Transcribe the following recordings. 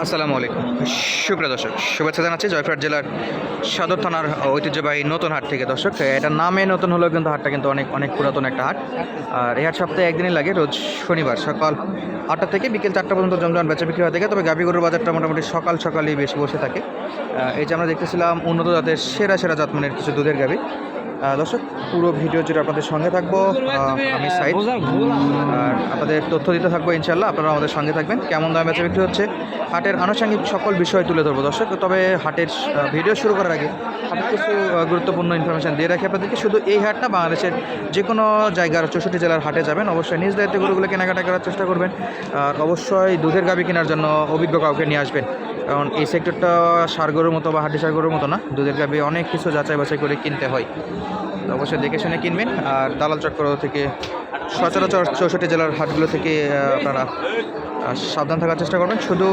আসসালামু আলাইকুম। সুপ্রিয় দর্শক শুভেচ্ছা জানাচ্ছি জয়পুরহাট জেলার সদর থানার ঐতিহ্যবাহী নতুন হাট থেকে। দর্শক এটার নামে নতুন হলেও কিন্তু হাটটা কিন্তু অনেক অনেক পুরাতন একটা হাট। আর এই হাট সপ্তাহে একদিনই লাগে রোজ শনিবার সকাল আটটা থেকে বিকেল চারটা পর্যন্ত জমজমান বেচা বিক্রি হয়ে থাকে তবে গরুর বাজারটা মোটামুটি সকাল সকালই বেশি বসে থাকে। এই যে আমরা দেখতেছিলাম উন্নত জাতের সেরা সেরা জাতমানের কিছু দুধের আহ, দর্শক, পুরো ভিডিও জুড়ে আপনাদের সঙ্গে থাকব। আমি সাইড আর আপনাদের তথ্য দিতে থাকব ইনশাল্লাহ আপনারা আমাদের সঙ্গে থাকবেন। কেমন দামে বেচা বিক্রি হচ্ছে? হাটের আনুষঙ্গিক সকল বিষয় তুলে ধরবো দর্শক। তবে হাটের ভিডিও শুরু করার আগে হাটের কিছু গুরুত্বপূর্ণ ইনফরমেশন দিয়ে রাখি আপনাদেরকে। শুধু এই হাটটা বাংলাদেশের যে কোনো জায়গার চৌষট্টি জেলার হাটে যাবেন। অবশ্যই নিজ দায়িত্বে গরুগুলো কেনাকাটা করার চেষ্টা করবেন। আর অবশ্যই দুধের গাবি কেনার জন্য অভিজ্ঞ কাউকে নিয়ে আসবেন। কারণ এই সেক্টরটা সার গরুর মতো বা হাড্ডি সার গরুর মতো না। দুধের গাবি অনেক কিছু যাচাই বাছাই করে কিনতে হয়। তো অবশ্যই দেখে শুনে কিনবেন। আর দালাল চক্র থেকে সচরাচর চৌষট্টি জেলার হাটগুলো থেকে আপনারা সাবধান থাকার চেষ্টা করবেন। শুধু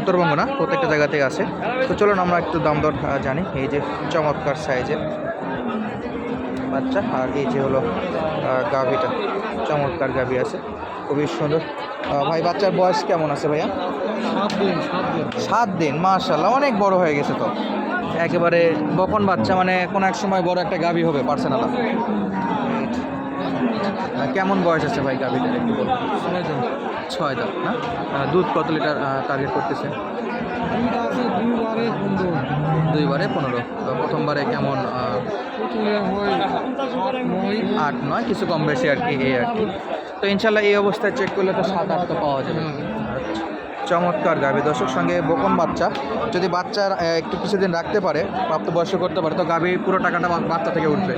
উত্তরবঙ্গ না, প্রত্যেকটা জায়গাতেই আছে। তো চলুন আমরা একটু দাম দর জানি। এই যে চমৎকার সাইজের বাচ্চা, আর এই যে হলো গাভীটা। চমৎকার গাভী আছে। খুবই সুন্দর। ভাই, বাচ্চার বয়স কেমন আছে ভাইয়া? সাত দিন মাশাল্লাহ অনেক বড় হয়ে গেছে তো। একেবারে বপন বাচ্চা মানে কোনো এক সময় বড় একটা গাভী হবে পার্সোনাল কেমন বয়স আছে ভাই গাভীটার একটু বলুন। ছয় দাঁত না? দুধ কত লিটার টার্গেট করতেছে? দুইবারে পনেরো। প্রথমবারে কেমন আট নয়। কিছু কম বেশি আর কি এই আর কি। তো ইনশাল্লাহ এই অবস্থায় চেক করলে তো সাত আট তো পাওয়া যাবে। চমৎকার গাভী। দর্শক সঙ্গে বকন বাচ্চা। যদি বাচ্চার আহ, একটু কিছুদিন রাখতে পারে প্রাপ্তবয়স্ক করতে পারে তো গাভী পুরো টাকাটা বাচ্চা থেকে উঠবে।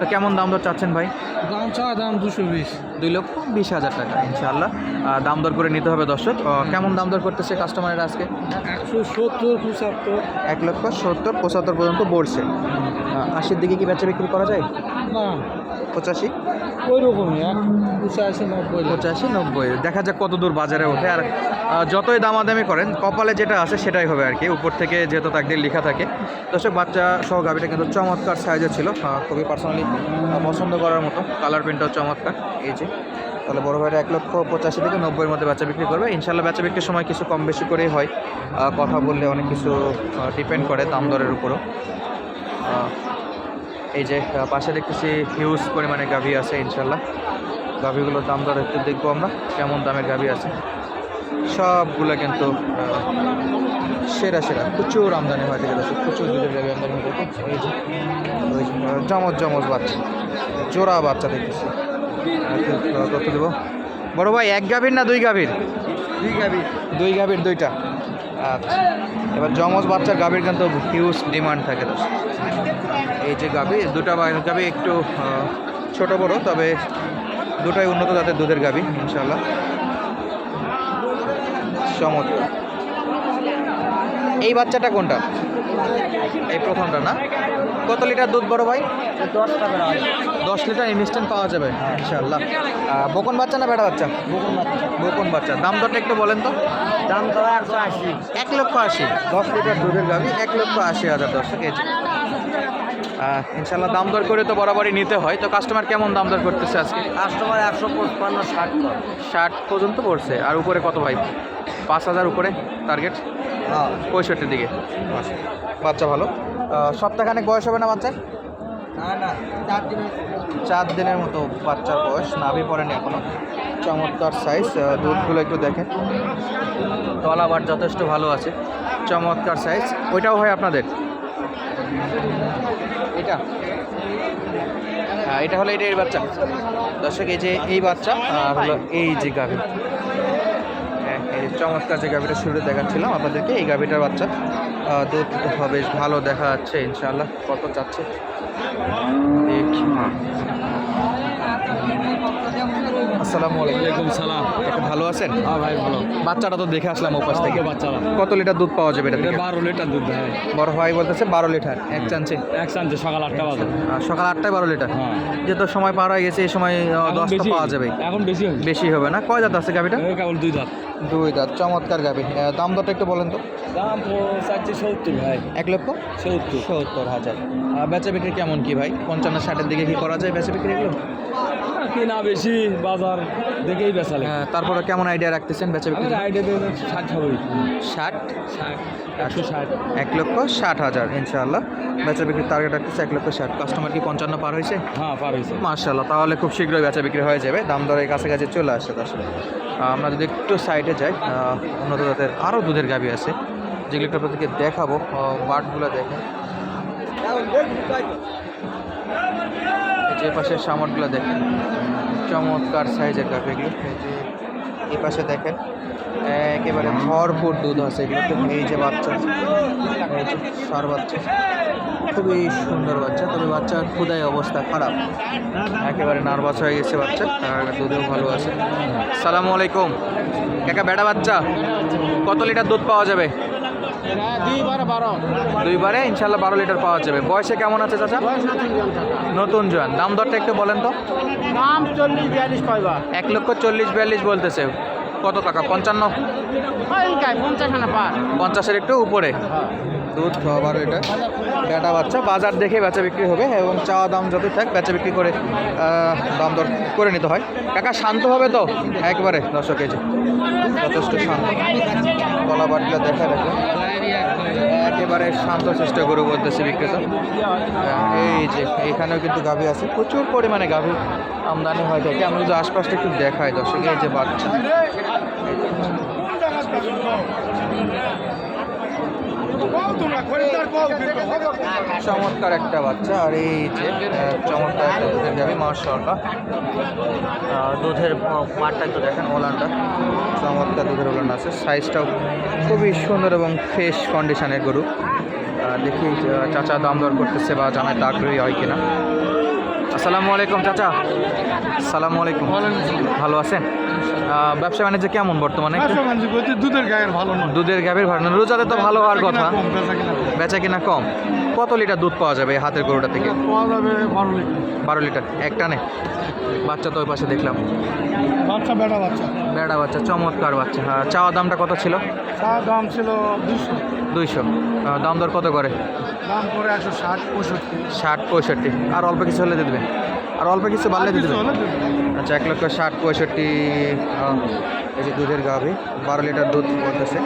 তো কেমন দাম দর চাচ্ছেন ভাই? দাম চা দাম দুশো বিশ। দুই লক্ষ বিশ হাজার টাকা ইনশাআল্লাহ। দাম দর করে নিতে হবে দর্শক। কেমন দাম দর করতেছে কাস্টমারের আজকে? একশো সত্তর পঁচাত্তর। এক লক্ষ সত্তর পঁচাত্তর পর্যন্ত বলছে আশির দিকে কি বেচা বিক্রি করা যায়? না। পঁচাশি? ওই রকমই পঁচাশি নব্বই। পঁচাশি নব্বই। দেখা যাক কত দূর বাজারে ওঠে। আর যতই দামাদামি করেন কপালে যেটা আছে সেটাই হবে আর কি। উপর থেকে যেহেতু তাকদির লেখা থাকে। দর্শক বাচ্চা সহ গাভিটা কিন্তু চমৎকার সাইজের ছিল। খুবই পার্সোনালি পছন্দ করার মতো। কালার প্রিন্টটাও চমৎকার। এই যে তাহলে বড় ভাইরা এক লক্ষ পঁচাশি থেকে নব্বইয়ের মধ্যে বাচ্চা বিক্রি করবে। ইনশাল্লাহ বাচ্চা বিক্রির সময় কিছু কম বেশি করেই হয়। কথা বললে অনেক কিছু ডিপেন্ড করে দাম দরের উপরও। এই যে পাশে দেখতেছি হিউজ পরিমাণে গাভী আছে ইনশাল্লাহ। গাভীগুলোর দাম দর একটু দেখব আমরা কেমন দামের গাভী আছে। সবগুলো কিন্তু সেরা সেরা। প্রচুর আমদানি হয় থেকে দর্শক প্রচুর দুধের গাভী আমদানি হয়। থাকে এই যে জমজ জমজ বাচ্চা জোড়া বাচ্চা দেখতেছি। তথ্য দেবো। বড় ভাই এক গাভীর না দুই গাভীর? দুই গাভীর দুই গাভীর দুইটা। আচ্ছা এবার জমজ বাচ্চার গাভীর কিন্তু হিউজ ডিমান্ড থাকে দর্শক। এই যে গাভী দুটা গাভী একটু ছোট বড় তবে দুটাই উন্নত জাতের দুধের গাভী ইনশাল্লাহ চমৎকার এই বাচ্চাটা কোনটা? এই প্রথমটা না? কত লিটার দুধ বড় ভাই? দশ লিটার ইনস্ট্যান্ট পাওয়া যাবে ইনশাল্লাহ বকন বাচ্চা না বেড়া বাচ্চা? বকন বাচ্চা। দাম দরটা একটু বলেন তো। দাম তো একশো আশি। এক লক্ষ আশি। দশ লিটার দুধের গাভি এক লক্ষ আশি হাজার দশ। আহ, ইনশাল্লাহ দাম দর করে তো বরাবরই নিতে হয়। তো কাস্টমার কেমন দাম দর করতেছে আজকে? কাস্টমার একশো পঁচপান্ন ষাট ষাট পর্যন্ত পড়ছে। আর উপরে কত ভাই? পাঁচ হাজার উপরে টার্গেট হ্যাঁ। পঁয়ষট্টির দিকে। বাচ্চা ভালো? সপ্তাহখানেক বয়স হবে না বাচ্চার দিনের চার দিনের মতো বাচ্চার বয়স। নাভি পড়েনি এখনও। চমৎকার সাইজ দুধগুলো একটু দেখেন। তলাবার যথেষ্ট ভালো আছে। চমৎকার সাইজ ওইটাও হয় আপনাদের? এটা? হ্যাঁ এটা হলো এটা এই বাচ্চা। দর্শক, এই যে এই বাচ্চা আর হলো এই যে গাভী হ্যাঁ এই চমৎকার যে গাভীটা শুরুতে দেখাচ্ছিলাম আপনাদেরকে, এই গাভীটার বাচ্চা দুধ বেশ ভালো দেখা যাচ্ছে, ইনশাআল্লাহ। কত চাচ্ছে? দেখি আসসালামু আলাইকুম। সালাম। ভালো আছেন? হ্যাঁ ভাই ভালো। বাচ্চাটা তো দেখে আসলাম ওপাশ থেকে। বাচ্চারা কত লিটার দুধ পাওয়া যাবে এটা বারো লিটার দুধ দেয় বড় ভাই বলতেছে বারো লিটার এক চান্সে এক চান্সে সকাল আটটা বাজে। সকাল আটটায় বারো লিটার? হ্যাঁ। যেহেতু সময় পার হয়ে গেছে এই সময় দশটা পাওয়া যাবে। এখন বেশি হবে বেশি হবে না? কয় দাঁত আছে এই কেবল দুই দাঁত দুই দাঁত চমৎকার আহ, দাম দরটা একটু বলেন তো। দাম চারশে সত্তর ভাই। এক লক্ষ? সত্তর। সত্তর হাজার। আর বেচা বিক্রি কেমন কি ভাই? পঞ্চান্ন ষাটের দিকে কি করা যায় বেচা বিক্রি এগুলো? কিনা বেশি বাজার দেখেই বেচা লাগে আহ, তারপরে কেমন আইডিয়া রাখতেছেন বেচা বিক্রি? আইডিয়া ষাট হবেই ষাট? একশো ষাট। এক লক্ষ ষাট হাজার ইনশাআল্লাহ। বেচা বিক্রির টার্গেট রাখতেছে এক লক্ষ ষাট। কাস্টমার কি পঞ্চান্ন পার হয়েছে? হ্যাঁ পার হয়েছে। মার্শাল্লাহ তাহলে খুব শীঘ্রই বেচা বিক্রি হয়ে যাবে। দাম দরের কাছাকাছি চলে আসছে আসলে। আমরা যদি একটু সাইডে যাই উন্নত জাতের আরও দুধের গাবি আছে। যেগুলো একটু আপনাদেরকে দেখাবো বাটগুলো দেখেন। যে পাশে সামরগুলো দেখেন, চমৎকার সাইজের গাভি এগুলো এই পাশে দেখেন, একেবারে ভরপুর দুধ আছে এগুলো এই যে বাচ্চা। এই যে সার বাচ্চা, খুবই সুন্দর বাচ্চা, তবে বাচ্চার ক্ষুদায় অবস্থা খারাপ। একেবারে নার্ভাস হয়ে গেছে বাচ্চা, আর দুধেও ভালো আছে। সালামু আলাইকুম। কাকা বেটা বাচ্চা, কত লিটার দুধ পাওয়া যাবে? দুইবার বারো। দুইবারে ইনশাল্লাহ বারো লিটার পাওয়া যাবে। বয়সে কেমন আছে চাচা? নতুন জোয়ান দাম দরটা একটু বলেন তো। দাম চল্লিশ বিয়াল্লিশ পাইবা এক লক্ষ চল্লিশ বিয়াল্লিশ বলতেছে। কত টাকা? পঞ্চান্ন? পঞ্চাশের একটু উপরে। দুধ বারো লিটার। বেটা বাচ্চা বাজার দেখে বেচা বিক্রি হবে এবং চাওয়া দাম যত থাক বেচা বিক্রি করে দাম দর করে নিতে হয়। কাকা শান্ত হবে তো? একবারে। দর্শক কেজি যথেষ্ট শান্ত। কলা বাটলা দেখা রাখবে একেবারে শান্ত চেষ্টা করে বলতেছে বিক্রেতা। এই যে, এখানেও কিন্তু গাভী আছে। প্রচুর পরিমাণে গাভী আমদানি হয়ে থাকে আমি যদি আশপাশটা একটু দেখাই দর্শক, এই যে বাচ্চা। চমৎকার একটা বাচ্চা আর এই যে চমৎকার একটা দুধের গাভী মার্শাল্লাহ দুধের আহ, মাঠটা একটু দেখেন ওলানটা। চমৎকার দুধের ওলান আছে। সাইজটাও খুবই সুন্দর এবং ফ্রেশ কন্ডিশনের গরু। দেখি চাচা দাম দর করতেছে বা জানাতে আগ্রহী হয় কিনা। আসসালামু আলাইকুম চাচা। আসসালামু আলাইকুম। ভালো আছেন? ব্যবসা বাণিজ্য কেমন বর্তমানে? একটু দুধের গায়ের ভালো নয়। দুধের গাভীর ভাড়া রোজাতে তো ভালো হওয়ার কথা। বেচা কিনা কম। কত লিটার দুধ পাওয়া যাবে হাতের গরুটা থেকে? পাওয়া যাবে বারো লিটার। বারো লিটার। একটানে বাচ্চা তো ওই পাশে দেখলাম। বাচ্চা বেটা বাচ্চা। বেড়া বাচ্চা চমৎকার বাচ্চা। হ্যাঁ চাওয়া দামটা কত ছিল? তার দাম ছিল দুশো দুইশো। দাম দর কত করে? দাম পড়ে একশো ষাট পঁয়ষট্টি। ষাট পঁয়ষট্টি। আর অল্প কিছু হলে দিয়ে দেবেন আর অল্প কিছু বাড়লে দিয়ে দেবেন আচ্ছা এক লক্ষ ষাট পঁয়ষট্টি এই যে দুধের গাভি বারো লিটার দুধ বলতেছে।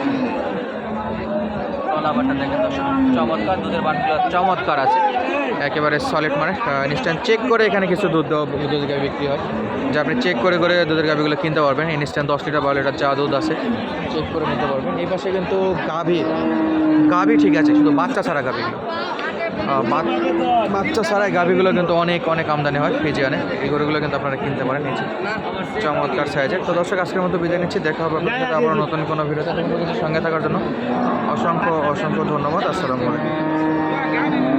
চমৎকার দুধের বাটগুলো চমৎকার আছে। একেবারে সলিড মানে ইনস্ট্যান্ট চেক করে এখানে কিছু দুধ দুধের গাভি বিক্রি হয়। যে আপনি চেক করে করে দুধের গাভিগুলো কিনতে পারবেন ইনস্ট্যান্ট দশ লিটার বারো লিটার চা দুধ আছে চেক করে নিতে পারবেন। এই পাশে কিন্তু গাভি গাভি ঠিক আছে, শুধু বাচ্চা ছাড়া বাচ- বাচ্চা ছাড়াই গাভিগুলো কিন্তু অনেক অনেক আমদানি হয় ফিজিয়ানে। এই গরুগুলো কিন্তু আপনারা কিনতে পারেন নিচে। চমৎকার সাইজের তো দর্শক, আজকের মতো বিদায় নিচ্ছি। দেখা হবে আপনার সাথে আবার নতুন কোনো ভিডিওতে। সঙ্গে থাকার জন্য অসংখ্য অসংখ্য ধন্যবাদ। আসসালামু আলাইকুম।